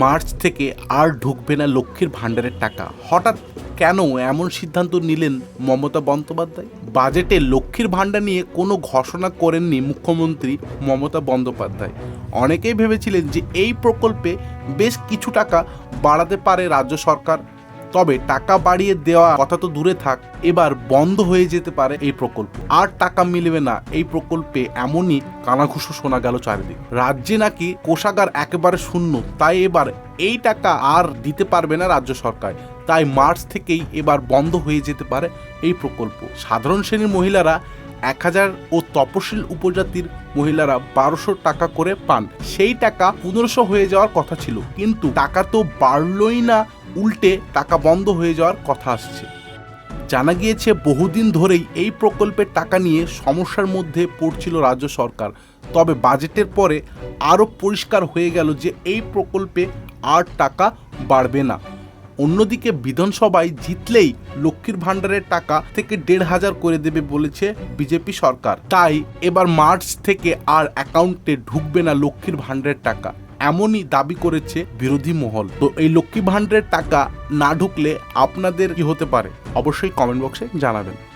March থেকে আর ঢুকবে না লক্ষ্মীর ভাণ্ডারের টাকা। হঠাৎ কেন এমন সিদ্ধান্ত নিলেন মমতা বন্দ্যোপাধ্যায়? বাজেটে লক্ষ্মীর ভাণ্ডার নিয়ে কোনো ঘোষণা করেননি মুখ্যমন্ত্রী মমতা বন্দ্যোপাধ্যায়। অনেকেই ভেবেছিলেন যে এই প্রকল্পে বেশ কিছু টাকা বাড়াতে পারে রাজ্য সরকার। তবে টাকা বাড়িয়ে দেওয়া কথা তো দূরে থাক, এবার বন্ধ হয়ে যেতে পারে এই প্রকল্প। আর টাকা মিলবে না এই প্রকল্পে এমনই কানাঘুষো শোনা গেল চারিদিক। রাজ্যে নাকি কোষাগার একেবারে শূন্য, তাই এবার এই টাকা আর দিতে পারবে না রাজ্য সরকার। তাই মার্চ থেকেই এবার বন্ধ হয়ে যেতে পারে এই প্রকল্প। সাধারণ শ্রেণির মহিলারা এক হাজার ও তপশিল উপজাতির মহিলারা বারোশো টাকা করে পান। সেই টাকা পনেরোশো হয়ে যাওয়ার কথা ছিল, কিন্তু টাকা তো বাড়লই না, উল্টে টাকা বন্ধ হয়ে যাওয়ার কথা আসছে। জানা গিয়েছে, বহুদিন ধরেই এই প্রকল্পের টাকা নিয়ে সমস্যার মধ্যে পড়ছিল রাজ্য সরকার। তবে বাজেটের পরে আরও পরিষ্কার হয়ে গেল যে এই প্রকল্পে আর টাকা বাড়বে না। অন্যদিকে বিধানসভায় জিতলেই লক্ষ্মীর ভাণ্ডারের টাকা থেকে দেড় হাজার করে দেবে বলেছে বিজেপি সরকার। তাই এবার মার্চ থেকে আর অ্যাকাউন্টে ঢুকবে না লক্ষ্মীর ভাণ্ডারের টাকা। এমনই দাবি করেছে বিরোধী মহল। তো এই লক্ষ্মী ভাণ্ডারের টাকা না ঢুকলে আপনাদের কি হতে পারে? অবশ্যই কমেন্ট বক্সে জানাবেন।